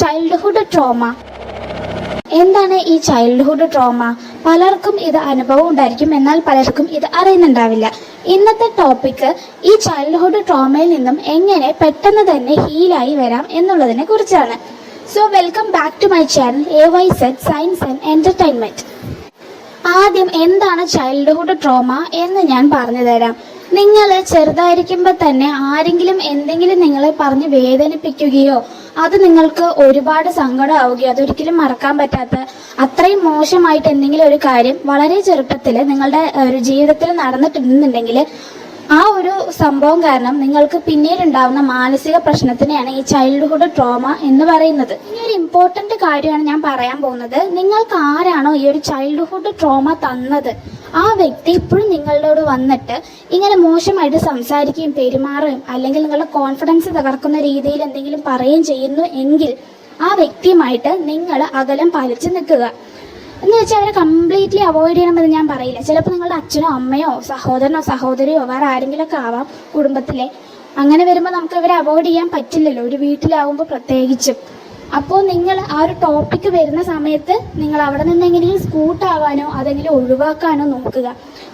Childhood trauma എന്താണ് ഈ childhood trauma പലർക്കും ഇത് അനുഭവം ഉണ്ടായിരിക്കും. എന്നാൽ പലർക്കും ഇത് അറിയുന്നുണ്ടാവില്ല. ഇന്നത്തെ ടോപ്പിക്ക് ഈ ചൈൽഡ്ഹുഡ് ട്രോമയിൽ നിന്നും എങ്ങനെ പെട്ടെന്ന് തന്നെ ഹീലായി വരാം എന്നുള്ളതിനെ കുറിച്ചാണ്. So welcome back to my channel A Y set science and entertainment ആദ്യം എന്താണ് ചൈൽഡ്ഹുഡ് ട്രോമ എന്ന് ഞാൻ പറഞ്ഞു തരാം. നിങ്ങൾ ചെറുതായിരിക്കുമ്പോൾ തന്നെ ആരെങ്കിലും എന്തെങ്കിലും നിങ്ങളെ പറഞ്ഞ് വേദനിപ്പിക്കുകയോ അത് നിങ്ങൾക്ക് ഒരുപാട് സങ്കടമാവുകയോ അതൊരിക്കലും മറക്കാൻ പറ്റാത്ത അത്രയും മോശമായിട്ട് എന്തെങ്കിലും ഒരു കാര്യം വളരെ ചെറുപ്പത്തിൽ നിങ്ങളുടെ ഒരു ജീവിതത്തിൽ നടന്നിട്ടുണ്ടെന്നുണ്ടെങ്കിൽ ആ ഒരു സംഭവം കാരണം നിങ്ങൾക്ക് പിന്നീട് ഉണ്ടാവുന്ന മാനസിക പ്രശ്നത്തിനെയാണ് ഈ ചൈൽഡ്ഹുഡ് ട്രോമ എന്ന് പറയുന്നത്. ഇനി ഒരു ഇമ്പോർട്ടന്റ് കാര്യമാണ് ഞാൻ പറയാൻ പോകുന്നത്. നിങ്ങൾക്ക് ആരാണോ ഈ ഒരു ചൈൽഡ്ഹുഡ് ട്രോമ തന്നത്? ആ വ്യക്തി ഇപ്പോഴും നിങ്ങളോട് വന്നിട്ട് ഇങ്ങനെ മോശമായിട്ട് സംസാരിക്കുകയും പെരുമാറുകയും അല്ലെങ്കിൽ നിങ്ങളുടെ കോൺഫിഡൻസ് തകർക്കുന്ന രീതിയിൽ എന്തെങ്കിലും പറയുകയും ചെയ്യുന്നു എങ്കിൽ ആ വ്യക്തിയുമായിട്ട് നിങ്ങൾ അകലം പാലിച്ചു നിൽക്കുക. എന്ന് വെച്ചാൽ അവരെ കംപ്ലീറ്റ്ലി അവോയ്ഡ് ചെയ്യണമെന്ന് ഞാൻ പറയില്ല. ചിലപ്പോൾ നിങ്ങളുടെ അച്ഛനോ അമ്മയോ സഹോദരനോ സഹോദരിയോ വേറെ ആരെങ്കിലുമൊക്കെ ആവാം കുടുംബത്തിലെ. അങ്ങനെ വരുമ്പോൾ നമുക്ക് അവരെ അവോയ്ഡ് ചെയ്യാൻ പറ്റില്ലല്ലോ. ഒരു വീട്ടിലാവുമ്പോൾ പ്രത്യേകിച്ചും. അപ്പോൾ നിങ്ങൾ ആ ഒരു ടോപ്പിക്ക് വരുന്ന സമയത്ത് നിങ്ങൾ അവിടെ നിന്ന് എങ്ങനെയും സ്കൂട്ടാവാനോ അതെങ്കിലും ഒഴിവാക്കാനോ നോക്കുക.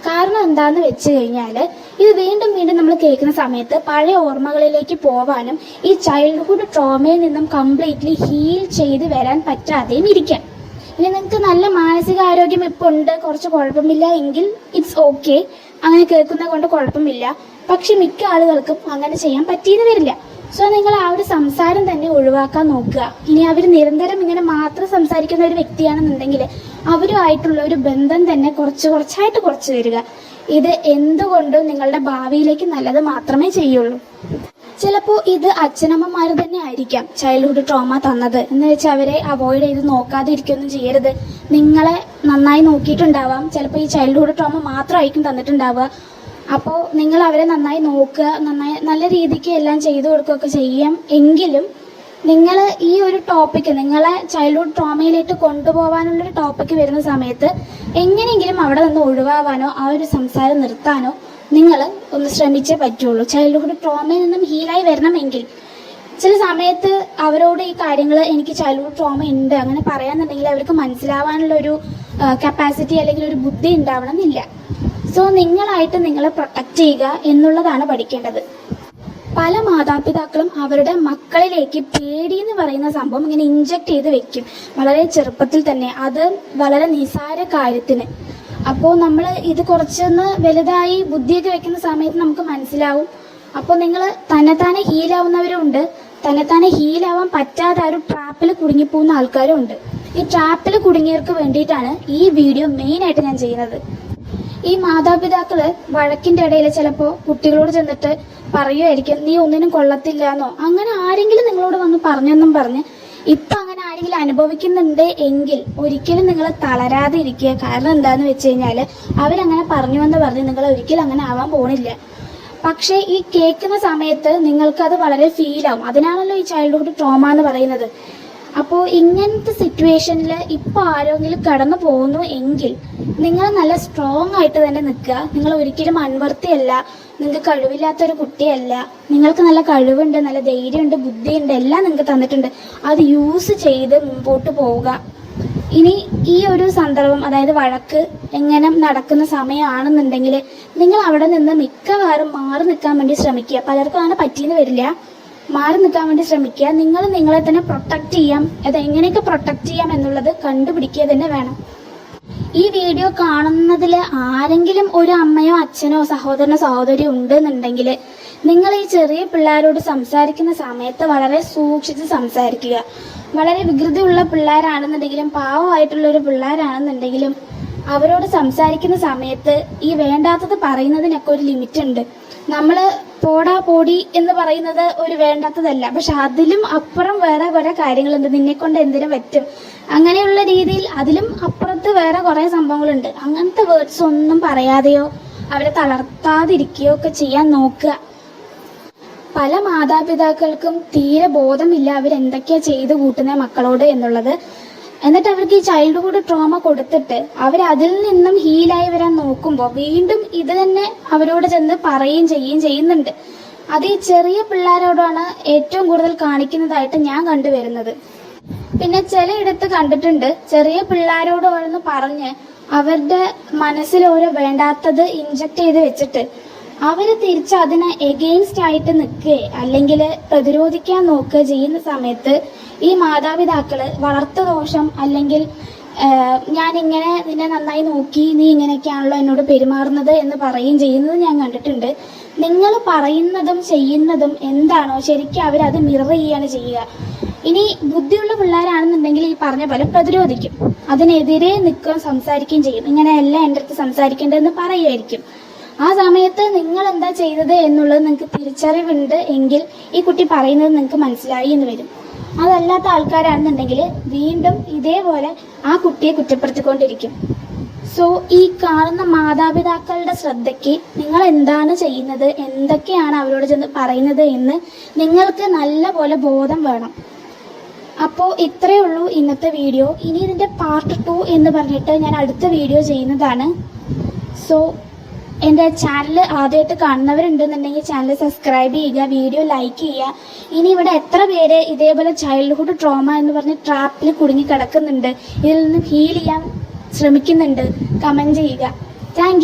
കാരണം എന്താന്ന് വെച്ച് കഴിഞ്ഞാൽ ഇത് വീണ്ടും വീണ്ടും നമ്മൾ കേൾക്കുന്ന സമയത്ത് പഴയ ഓർമ്മകളിലേക്ക് പോവാനും ഈ ചൈൽഡ്ഹുഡ് ട്രോമയിൽ നിന്നും കംപ്ലീറ്റ്ലി ഹീൽ ചെയ്ത് വരാൻ പറ്റാതെയും ഇരിക്കാം. ഇനി നിങ്ങൾക്ക് നല്ല മാനസിക ആരോഗ്യം ഇപ്പോൾ ഉണ്ട്. കുറച്ച് കുഴപ്പമില്ല എങ്കിൽ ഇറ്റ്സ് ഓക്കെ അങ്ങനെ കേൾക്കുന്നത് കൊണ്ട് കുഴപ്പമില്ല. പക്ഷെ മിക്ക ആളുകൾക്കും അങ്ങനെ ചെയ്യാൻ പറ്റിയെന്ന് വരില്ല. സോ നിങ്ങൾ ആ ഒരു സംസാരം തന്നെ ഒഴിവാക്കാൻ നോക്കുക. ഇനി അവർ നിരന്തരം ഇങ്ങനെ മാത്രം സംസാരിക്കുന്ന ഒരു വ്യക്തിയാണെന്നുണ്ടെങ്കിൽ അവരുമായിട്ടുള്ള ഒരു ബന്ധം തന്നെ കുറച്ച് കുറച്ചായിട്ട് കുറച്ച് വരിക. ഇത് എന്തുകൊണ്ടും നിങ്ങളുടെ ഭാവിയിലേക്ക് നല്ലത് മാത്രമേ ചെയ്യുള്ളൂ. ചിലപ്പോൾ ഇത് അച്ഛനമ്മമാർ തന്നെ ആയിരിക്കാം ചൈൽഡ്ഹുഡ് ട്രോമ തന്നത്. എന്ന് വെച്ചാൽ അവരെ അവോയ്ഡ് ചെയ്ത് നോക്കാതെ ഇരിക്കുകയൊന്നും ചെയ്യരുത്. നിങ്ങളെ നന്നായി നോക്കിയിട്ടുണ്ടാവാം. ചിലപ്പോൾ ഈ ചൈൽഡ്ഹുഡ് ട്രോമ മാത്രമായിരിക്കും തന്നിട്ടുണ്ടാവുക. അപ്പോൾ നിങ്ങൾ അവരെ നന്നായി നോക്കുക നന്നായി നല്ല രീതിക്ക് എല്ലാം ചെയ്തു കൊടുക്കുകയൊക്കെ ചെയ്യാം. എങ്കിലും നിങ്ങൾ ഈ ഒരു ടോപ്പിക്ക് നിങ്ങളെ ചൈൽഡ്ഹുഡ് ട്രോമയിലേക്ക് കൊണ്ടുപോകാനുള്ളൊരു ടോപ്പിക്ക് വരുന്ന സമയത്ത് എങ്ങനെയെങ്കിലും അവിടെ നിന്ന് ഒഴിവാവാനോ ആ ഒരു സംസാരം നിർത്താനോ നിങ്ങൾ ഒന്ന് ശ്രമിച്ചേ പറ്റുള്ളൂ. ചൈൽഡ്ഹുഡ് ട്രോമയിൽ നിന്നും ഹീലായി വരണമെങ്കിൽ. ചില സമയത്ത് അവരോട് ഈ കാര്യങ്ങൾ എനിക്ക് ചൈൽഡ്ഹുഡ് ട്രോമ ഉണ്ട് അങ്ങനെ പറയാന്നുണ്ടെങ്കിൽ അവർക്ക് മനസ്സിലാവാനുള്ള ഒരു കപ്പാസിറ്റി അല്ലെങ്കിൽ ഒരു ബുദ്ധി ഉണ്ടാവണം എന്നില്ല സോ നിങ്ങളായിട്ട് നിങ്ങളെ പ്രൊട്ടക്റ്റ് ചെയ്യുക എന്നുള്ളതാണ് പഠിക്കേണ്ടത്. പല മാതാപിതാക്കളും അവരുടെ മക്കളിലേക്ക് പേടി എന്ന് പറയുന്ന സംഭവം ഇങ്ങനെ ഇഞ്ചക്ട് ചെയ്ത് വെക്കും. വളരെ ചെറുപ്പത്തിൽ തന്നെ. അത് വളരെ നിസാര കാര്യത്തിന്. അപ്പോൾ നമ്മൾ ഇത് കുറച്ചൊന്ന് വലുതായി ബുദ്ധിയൊക്കെ വെക്കുന്ന സമയത്ത് നമുക്ക് മനസ്സിലാവും. അപ്പോൾ നിങ്ങൾ തന്നെത്താനെ ഹീലാവുന്നവരും ഉണ്ട് തന്നെത്താനെ ഹീലാവാൻ പറ്റാതെ ആ ഒരു ട്രാപ്പിൽ കുടുങ്ങിപ്പോകുന്ന ആൾക്കാരും ഉണ്ട് ഈ ട്രാപ്പിൽ കുടുങ്ങിയവർക്ക് വേണ്ടിയിട്ടാണ് ഈ വീഡിയോ മെയിനായിട്ട് ഞാൻ ചെയ്യുന്നത്. ഈ മാതാപിതാക്കൾ വഴക്കിന്റെ ഇടയിൽ ചിലപ്പോൾ കുട്ടികളോട് ചെന്നിട്ട് പറയുമായിരിക്കും നീ ഒന്നിനും കൊള്ളത്തില്ല എന്നോ അങ്ങനെ ആരെങ്കിലും നിങ്ങളോട് വന്ന് പറഞ്ഞെന്നും പറഞ്ഞ് ഇപ്പം ആരെങ്കിലും അനുഭവിക്കുന്നുണ്ട് എങ്കിൽ ഒരിക്കലും നിങ്ങൾ തളരാതെ ഇരിക്കുക. കാരണം എന്താന്ന് വെച്ച് കഴിഞ്ഞാൽ അവരങ്ങനെ പറഞ്ഞു എന്ന് പറഞ്ഞ് നിങ്ങൾ ഒരിക്കലും അങ്ങനെ ആവാൻ പോണില്ല. പക്ഷേ ഈ കേൾക്കുന്ന സമയത്ത് നിങ്ങൾക്കത് വളരെ ഫീൽ ആവും. അതിനാണല്ലോ ഈ ചൈൽഡ്ഹുഡ് ട്രോമ എന്ന് പറയുന്നത്. അപ്പോൾ ഇങ്ങനത്തെ സിറ്റുവേഷനിൽ ഇപ്പോൾ ആരെങ്കിലും കടന്നു പോകുന്നു എങ്കിൽ നിങ്ങൾ നല്ല സ്ട്രോങ് ആയിട്ട് തന്നെ നിൽക്കുക. നിങ്ങൾ ഒരിക്കലും അൺവർത്തിയല്ല നിങ്ങൾക്ക് കഴിവില്ലാത്തൊരു കുട്ടിയല്ല. നിങ്ങൾക്ക് നല്ല കഴിവുണ്ട് നല്ല ധൈര്യമുണ്ട് ബുദ്ധിയുണ്ട് എല്ലാം നിങ്ങൾക്ക് തന്നിട്ടുണ്ട്. അത് യൂസ് ചെയ്ത് മുമ്പോട്ട് പോവുക. ഇനി ഈ ഒരു സന്ദർഭം അതായത് വഴക്ക് എങ്ങനെ നടക്കുന്ന സമയമാണെന്നുണ്ടെങ്കിൽ നിങ്ങൾ അവിടെ നിന്ന് മിക്കവാറും മാറി നിൽക്കാൻ വേണ്ടി ശ്രമിക്കുക. പലർക്കും അങ്ങനെ പറ്റിയെന്ന് വരില്ല. മാറി നിൽക്കാൻ വേണ്ടി ശ്രമിക്കുക. നിങ്ങൾ നിങ്ങളെ തന്നെ പ്രൊട്ടക്റ്റ് ചെയ്യാം. അത് എങ്ങനെയൊക്കെ പ്രൊട്ടക്റ്റ് ചെയ്യാം എന്നുള്ളത് കണ്ടുപിടിക്കുക തന്നെ വേണം. ഈ വീഡിയോ കാണുന്നതിൽ ആരെങ്കിലും ഒരു അമ്മയോ അച്ഛനോ സഹോദരനോ സഹോദരിയോ ഉണ്ടെന്നുണ്ടെങ്കിൽ നിങ്ങൾ ഈ ചെറിയ പിള്ളേരോട് സംസാരിക്കുന്ന സമയത്ത് വളരെ സൂക്ഷിച്ച് സംസാരിക്കുക. വളരെ വികൃതിയുള്ള പിള്ളേരാണെന്നുണ്ടെങ്കിലും പാവമായിട്ടുള്ള ഒരു പിള്ളേരാണെന്നുണ്ടെങ്കിലും അവരോട് സംസാരിക്കുന്ന സമയത്ത് ഈ വേണ്ടാത്തത് പറയുന്നതിനൊക്കെ ഒരു ലിമിറ്റ് ഉണ്ട് നമ്മൾ പോടാ പോടി എന്ന് പറയുന്നത് ഒരു വേണ്ടാത്തതല്ല. പക്ഷെ അതിലും അപ്പുറം വേറെ കുറെ കാര്യങ്ങളുണ്ട്. നിന്നെ കൊണ്ട് എന്തിനും പറ്റും? അങ്ങനെയുള്ള രീതിയിൽ അതിലും അപ്പുറത്ത് വേറെ കുറെ സംഭവങ്ങളുണ്ട്. അങ്ങനത്തെ വേർഡ്സ് ഒന്നും പറയാതെയോ അവരെ തളർത്താതിരിക്കുകയോ ഒക്കെ ചെയ്യാൻ നോക്കുക. പല മാതാപിതാക്കൾക്കും തീരെ ബോധമില്ല അവരെന്തൊക്കെയാ ചെയ്തു കൂട്ടുന്ന മക്കളോട് എന്നുള്ളത്. എന്നിട്ട് അവർക്ക് ഈ ചൈൽഡ്ഹുഡ് ട്രോമ കൊടുത്തിട്ട് അവർ അതിൽ നിന്നും ഹീലായി വരാൻ നോക്കുമ്പോൾ വീണ്ടും ഇത് തന്നെ അവരോട് ചെന്ന് പറയുകയും ചെയ്യുകയും ചെയ്യുന്നുണ്ട്. അത് ഈ ചെറിയ പിള്ളേരോടാണ് ഏറ്റവും കൂടുതൽ കാണിക്കുന്നതായിട്ട് ഞാൻ കണ്ടുവരുന്നത്. പിന്നെ ചിലയിടത്ത് കണ്ടിട്ടുണ്ട് ചെറിയ പിള്ളേരോട് ഓരോന്ന് പറഞ്ഞ് അവരുടെ മനസ്സിൽ ഓരോ വേണ്ടാത്തത് ഇൻജക്ട് ചെയ്ത് വെച്ചിട്ട് അവർ തിരിച്ച് അതിന് എഗെയിൻസ്റ്റ് ആയിട്ട് നിൽക്കുക അല്ലെങ്കിൽ പ്രതിരോധിക്കാൻ നോക്കുക ചെയ്യുന്ന സമയത്ത് ഈ മാതാപിതാക്കൾ വളർത്തു ദോഷം അല്ലെങ്കിൽ ഞാൻ ഇങ്ങനെ നിന്നെ നന്നായി നോക്കി നീ ഇങ്ങനെയൊക്കെയാണല്ലോ എന്നോട് പെരുമാറുന്നത് എന്ന് പറയുകയും ചെയ്യുന്നത് ഞാൻ കണ്ടിട്ടുണ്ട്. നിങ്ങൾ പറയുന്നതും ചെയ്യുന്നതും എന്താണോ ശരിക്കും അവരത് മിറർ ചെയ്യാണ് ചെയ്യുക. ഇനി ബുദ്ധിയുള്ള പിള്ളേരാണെന്നുണ്ടെങ്കിൽ ഈ പറഞ്ഞ പോലെ പ്രതിരോധിക്കും. അതിനെതിരെ നിൽക്കുകയും സംസാരിക്കുകയും ചെയ്യും. ഇങ്ങനെയല്ല എന്റെ അടുത്ത് സംസാരിക്കേണ്ടതെന്ന് പറയുമായിരിക്കും. ആ സമയത്ത് നിങ്ങൾ എന്താ ചെയ്തത് എന്നുള്ളത് നിങ്ങൾക്ക് തിരിച്ചറിവുണ്ട് എങ്കിൽ ഈ കുട്ടി പറയുന്നത് നിങ്ങൾക്ക് മനസ്സിലായി എന്ന് വരും. അതല്ലാത്ത ആൾക്കാരാണെന്നുണ്ടെങ്കിൽ വീണ്ടും ഇതേപോലെ ആ കുട്ടിയെ കുറ്റപ്പെടുത്തിക്കൊണ്ടിരിക്കും. സോ ഈ കാണുന്ന മാതാപിതാക്കളുടെ ശ്രദ്ധയ്ക്ക് നിങ്ങൾ എന്താണ് ചെയ്യുന്നത്? എന്തൊക്കെയാണ് അവരോട് ചെന്ന് പറയുന്നത് എന്ന് നിങ്ങൾക്ക് നല്ല പോലെ ബോധം വേണം. അപ്പോൾ ഇത്രയേ ഉള്ളൂ ഇന്നത്തെ വീഡിയോ. ഇനി ഇതിന്റെ പാർട്ട് ടു എന്ന് പറഞ്ഞിട്ട് ഞാൻ അടുത്ത വീഡിയോ ചെയ്യുന്നതാണ്. സോ എന്റെ ചാനൽ ആദ്യമായിട്ട് കാണുന്നവരുണ്ടെന്നുണ്ടെങ്കിൽ ചാനൽ സബ്സ്ക്രൈബ് ചെയ്യുക വീഡിയോ ലൈക്ക് ചെയ്യുക. ഇനി ഇവിടെ എത്ര പേര് ഇതേപോലെ ചൈൽഡ്ഹുഡ് ട്രോമ എന്ന് പറഞ്ഞ് ട്രാപ്പിൽ കുടുങ്ങി കിടക്കുന്നുണ്ട് ഇതിൽ നിന്ന് ഹീൽ ചെയ്യാൻ ശ്രമിക്കുന്നുണ്ട്. കമന്റ് ചെയ്യുക. താങ്ക്